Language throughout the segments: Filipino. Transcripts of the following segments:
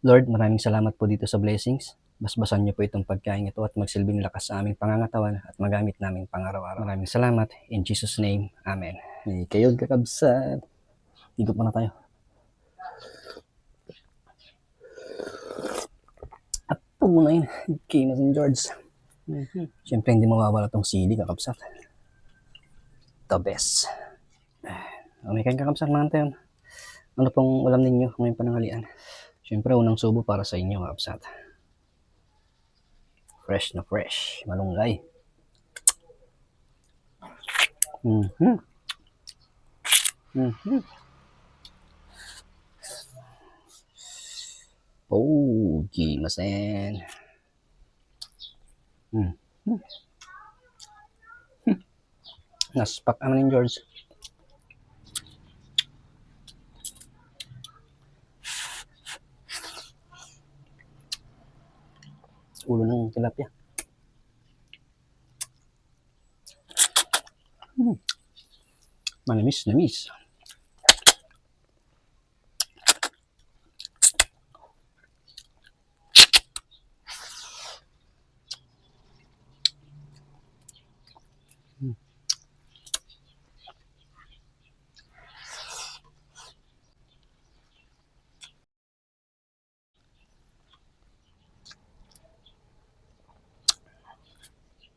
Lord, maraming salamat po dito sa blessings. Basbasan niyo po itong pagkain ito at magsilbing lakas sa aming pangangatawan at magamit namin pang-araw-araw. Maraming salamat. In Jesus' name, Amen. Eh, kayo kakabsat. Higop muna tayo. Apo muna yun. Okay, na St. George. Mhm. Siyempre, hindi mawawala tong sili, kakabsat. The best. Oh, may kain kakabsat mga tayo. Ano pong ulam ninyo ngayong panangalian? Siyempre, unang subo para sa inyo, kakabsat. Fresh na fresh. Malunggay. Mhm. Mhm. Oh, gimasen. Mhm. Naspak naman yung George. Ulo ng tilapia. Hmm. Manamis, namis.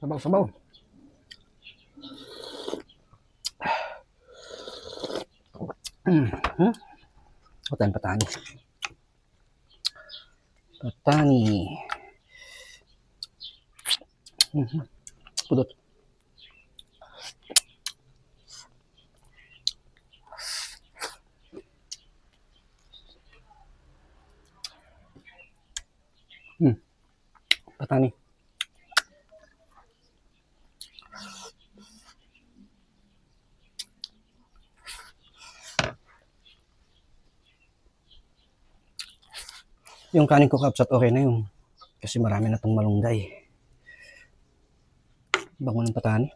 Sabaw, sabaw. Mhm. Hutan patani. Patani. Mhm. Pudot. Hmm. Patani. Yung kanin ko kapsat, okay na yun. Kasi marami na tong malunggay. Bango ng patani.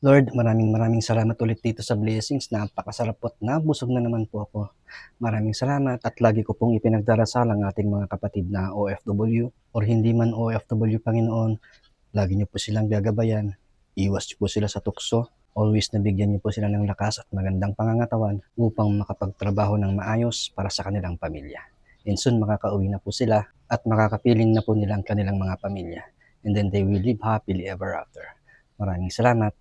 Lord, maraming maraming salamat ulit dito sa blessings. Napakasarap po at nabusog na naman po ako. Maraming salamat at lagi ko pong ipinagdarasal ang ating mga kapatid na OFW or hindi man OFW Panginoon. Lagi niyo po silang gagabayan. Iwas niyo po sila sa tukso. Always nabigyan niyo po sila ng lakas at magandang pangangatawan upang makapagtrabaho ng maayos para sa kanilang pamilya. And soon makakauwi na po sila at makakapiling na po nila ang kanilang mga pamilya. And then they will live happily ever after. Maraming salamat.